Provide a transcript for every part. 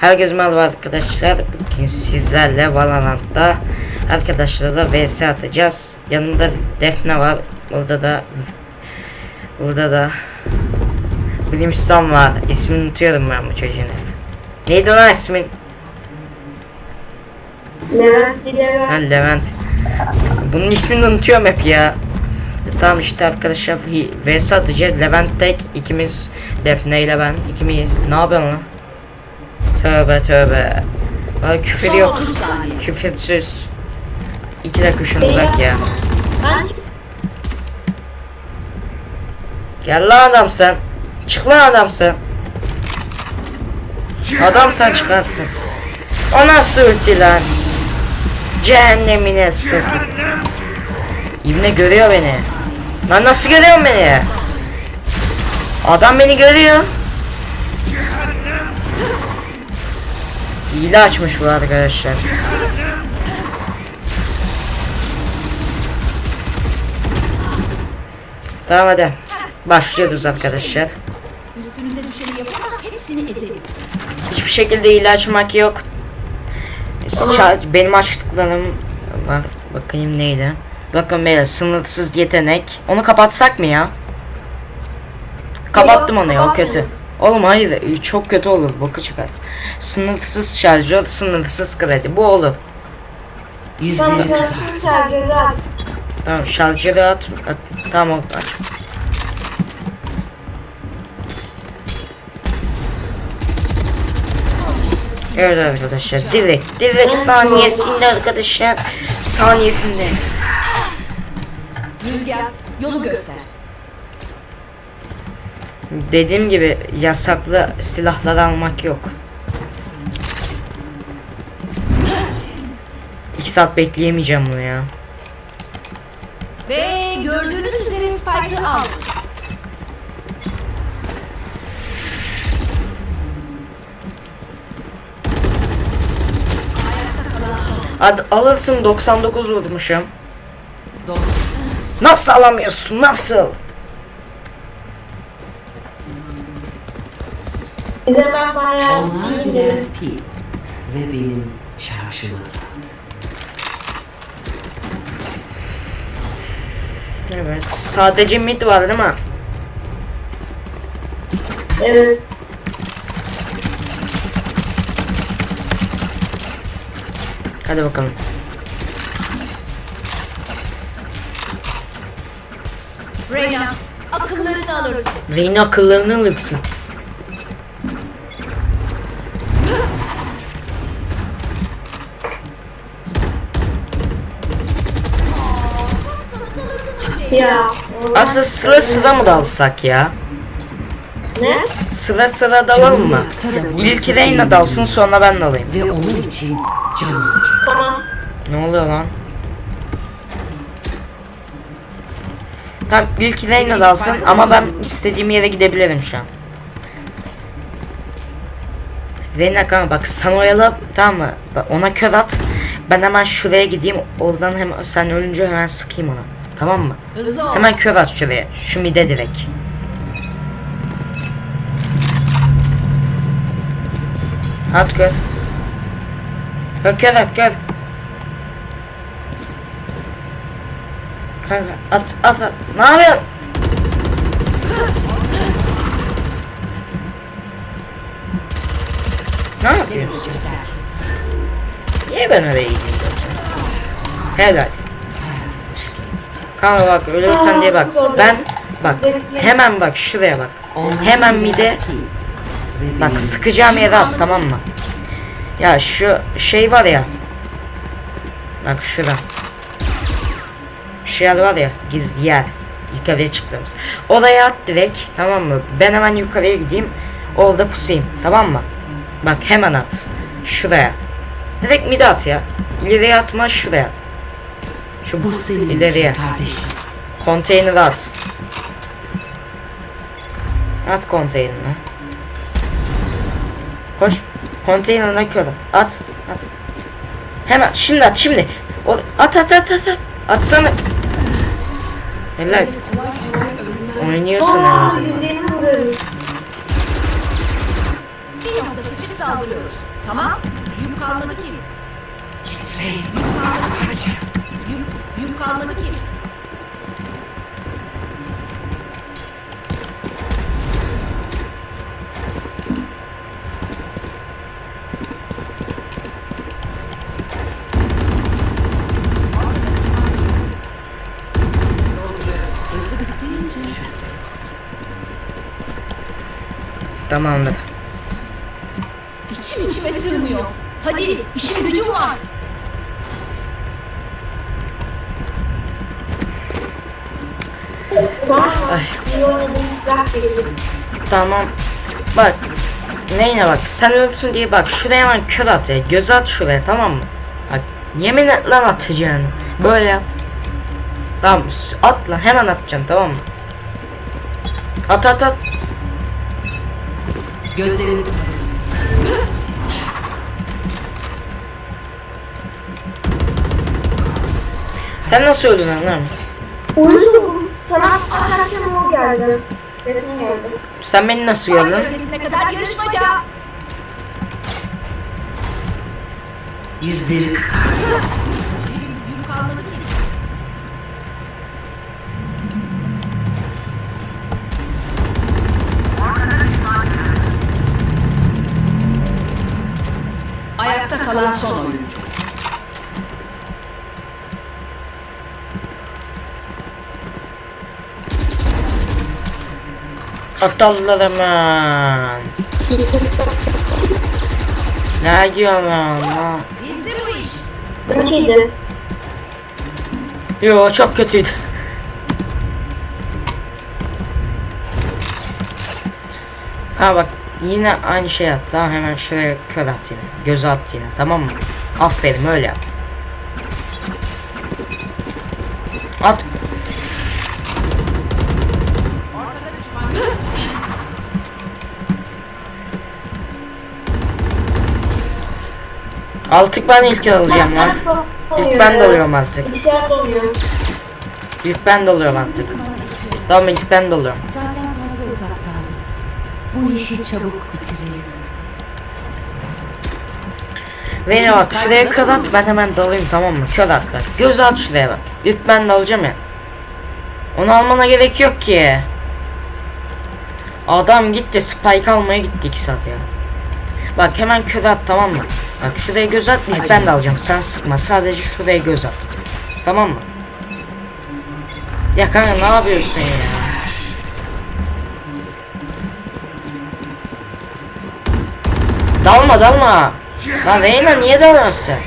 Herkese merhaba arkadaşlar. Bugün sizlerle Valorant'ta arkadaşlarla vs atacağız. Yanında Defne var. Burada da burada da Brimstone var. İsmini unutuyorum ben bu çocuğun. Neydi lan ismin? Levent Dilever. Ha Levent. Bunun ismini unutuyorum hep ya. Tamam işte arkadaşlar vs atacağız. Levent tek ikimiz Defne ile ben ikimiz. Ne yapıyorsun lan? Tövbe tövbe. Valla küfür Son yok. 30 saniye. Küfürsüz. İki dakika şunu bırak ya. Ben Gel lan adam sen. Çık lan adam sen. Adam sen çıkartsın. O nasıl ulti lan? Cehennemine sokayım. İbne görüyor beni. Lan nasıl görüyor beni? Adam beni görüyor. Hile açmış bu arkadaşlar. Tamam hadi. Başlıyoruz arkadaşlar. Üstünüze düşeni yapın ama hepsini ezelim. Hiçbir şekilde hile açmak yok. Benim açtıklarım var. Bakayım neydi? Bakın beyler sınırsız yetenek. Onu kapatsak mı ya? Kapattım onu ya o kötü. Oğlum hayır çok kötü olur boku çıkar. Sınırsız şarjör, sınırsız kredi. Bu olur. sana sınırsız şarjörü aç. Tamam şarjörü at. at tamam aç. Evet arkadaşlar direkt direkt saniyesinde arkadaşlar saniyesinde Rüzgar yolu göster. Dediğim gibi yasaklı silahlar almak yok. İki saat bekleyemeyeceğim bunu ya. Ve gördüğünüz üzere Spike'ı al. Hadi alırsın 99 vurmuşum. Nasıl alamıyorsun nasıl? Bize ben bayağı Onlar birer pil ve benim şarjım azaldı. Evet. Sadece mid var değil mi? Evet. Hadi bakalım. Reyna akıllarını alırsın. Reyna akıllarını alırsın. Ya. Aslında sıra sıra mı dalsak ya? Ne? Sıra sıra dalalım mı? İlk Reyna dalsın sonra ben dalayım. Ve onun için can. Tamam. Ne oluyor lan? Tamam ilk Reyna dalsın ama ben istediğim yere gidebilirim şu an. Reyna kanka bak sen oyala tamam mı? Ona kör at. Ben hemen şuraya gideyim. Oradan hemen sen ölünce hemen sıkayım ona. Tamam mı? Hızlı ol. Hemen kör at şuraya. Şu mide direkt. At kör. Kör kör at kör. Kanka at at at. Ne yapıyorsun? Ne yapıyorsun? Niye ben oraya gideyim? Helal. Kanka bak ölürsen diye bak. Ben bak hemen bak şuraya bak. Hemen mide bak sıkacağım yere at tamam mı? Ya şu şey var ya. Bak şurada. Şu yer var ya gizli yer. Yukarıya çıktığımız. Oraya at direkt tamam mı? Ben hemen yukarıya gideyim. Orada pusayım tamam mı? Bak hemen at. Şuraya. Direkt mide at ya. İleriye atma şuraya. Şu bu senin ileriye. kardeşim. Konteynere at. At konteynerine. Koş. Konteynerine kör. At. At. Hemen şimdi at şimdi. O, at at at at at. Atsana. Helal. Oynuyorsun Aa. Bir nokta seçip saldırıyoruz. Tamam. Yük kalmadı ki. Titreyin. Yük kalmadı ki. Hızlı bittiğince şu. Tamamdır. İçim içime sığmıyor. Hadi işim gücüm var. Tamam. Bak. Neyine bak. Sen ölsün diye bak. Şuraya hemen kör at ya. Göz at şuraya tamam mı? Bak. Yemin et lan atacağını. Böyle yap. Tamam. At lan. Hemen atacaksın tamam mı? At at at. Gözlerini. Sen nasıl öldün lan? Uyudum. Sana atarken o geldi. Benim geldi. Sen beni nasıl gördün? bölgesine kadar yarışmaca. Yüzleri kızar. Aptallar hemen. Ne diyorsun lan? Bizde bu iş. İyiydi. Yo çok kötüydü. Ha bak yine aynı şey yap. Tamam hemen şuraya kör at yine. Göz at yine tamam mı? Aferin öyle yap. At. Artık ben ilk alacağım lan. İlk ben de alıyorum artık. İlk ben de alıyorum artık. Tamam ilk ben de alıyorum. Zaten fazla uzak kaldım. Bu işi çabuk bitirelim. Beni bak şuraya kör at ben hemen dalayım tamam mı? Kör at bak. Göz at şuraya bak. İlk ben de alacağım ya. Onu almana gerek yok ki. Adam gitti spike almaya gitti 2 saat ya. Bak hemen kör at tamam mı? Bak şuraya göz at ilk ben de alacağım. Sen sıkma sadece şuraya göz at. Tamam mı? Ya kanka ne yapıyorsun ya? Dalma dalma. Lan Reyna niye dalıyorsun sen?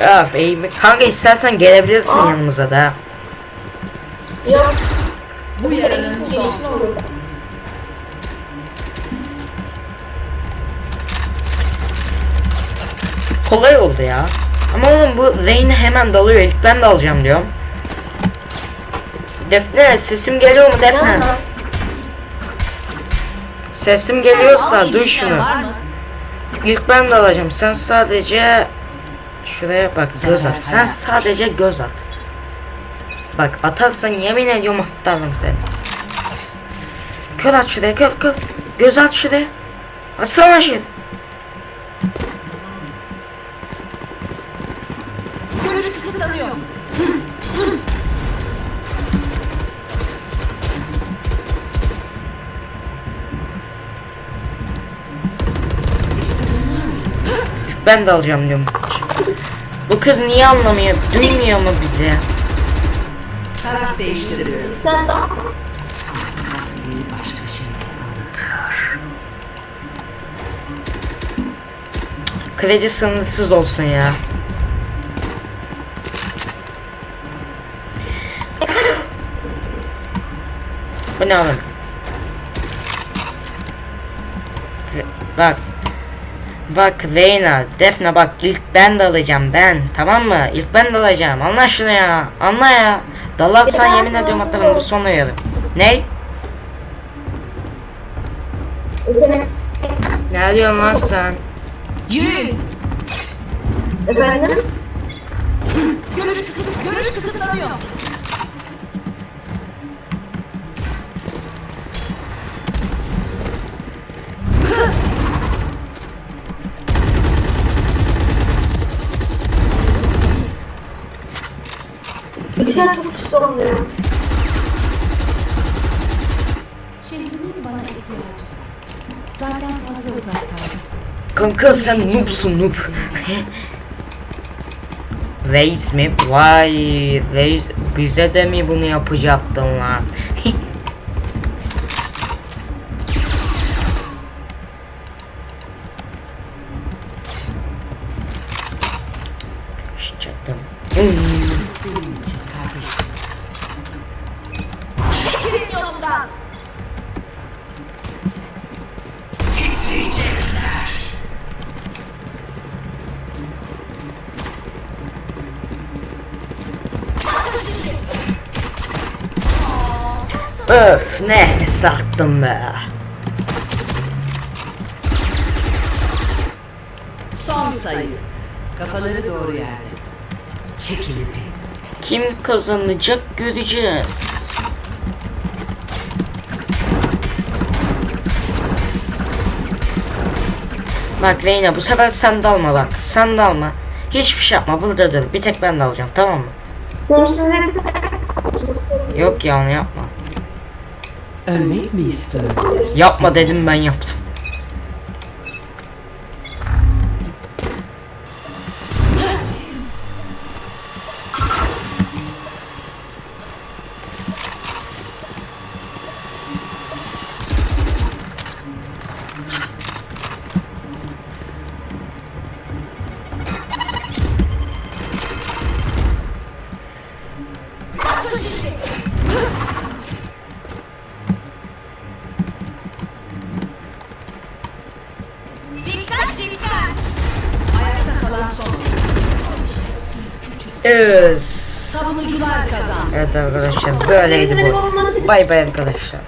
Öf iyi mi? Kanka istersen gelebilirsin yanımıza da. Yok. Bu olur. Kolay oldu ya. Ama oğlum bu Reyna hemen dalıyor. İlk ben de alacağım diyorum. Defne sesim geliyor mu Defne? Sesim geliyorsa duy şunu. İlk ben de alacağım. Sen sadece şuraya bak göz at. Sen sadece göz at. Bak atarsan yemin ediyorum atarım seni. Kör at şuraya kör kör. Göz at şuraya. Atsana şuraya. Görüş kısıtlanıyor. Ben de alacağım diyorum. Bu kız niye anlamıyor? Duymuyor mu bizi? Taraf değiştiriliyor. Sen daha Biri başka. Kredi sınırsız olsun ya. Bu ne oğlum? Bak. Bak Reyna, Defne bak ilk ben de alacağım ben. Tamam mı? İlk ben de alacağım. Anla şunu ya. Anla ya. Dalarsan yemin ediyorum atarım bu son uyarı. Ne? Yetenek Ne diyorsun lan sen? Yürüyün. efendim. Görüş kısıt görüş kısıtlanıyor. Pis olmuyor. Şehrimin bana ihtiyacı var. Zaten fazla uzak kaldım. Kanka sen noobsun noob. Reis mi? Vay reis bize de mi bunu yapacaktın lan? Çekilin yolumdan. Öf ne sattım be. Son sayı. Kafaları doğru yerde. Çekil ipi. Kim kazanacak göreceğiz. Bak Reyna bu sefer sen de alma bak. Sen de alma. Hiçbir şey yapma burada dur. Bir tek ben de alacağım tamam mı? Yok ya onu yapma. Ölmek mi istiyor? Yapma dedim ben yaptım. Evet. Savunucular kazandı. Evet arkadaşlar böyleydi bu. Bay bay arkadaşlar.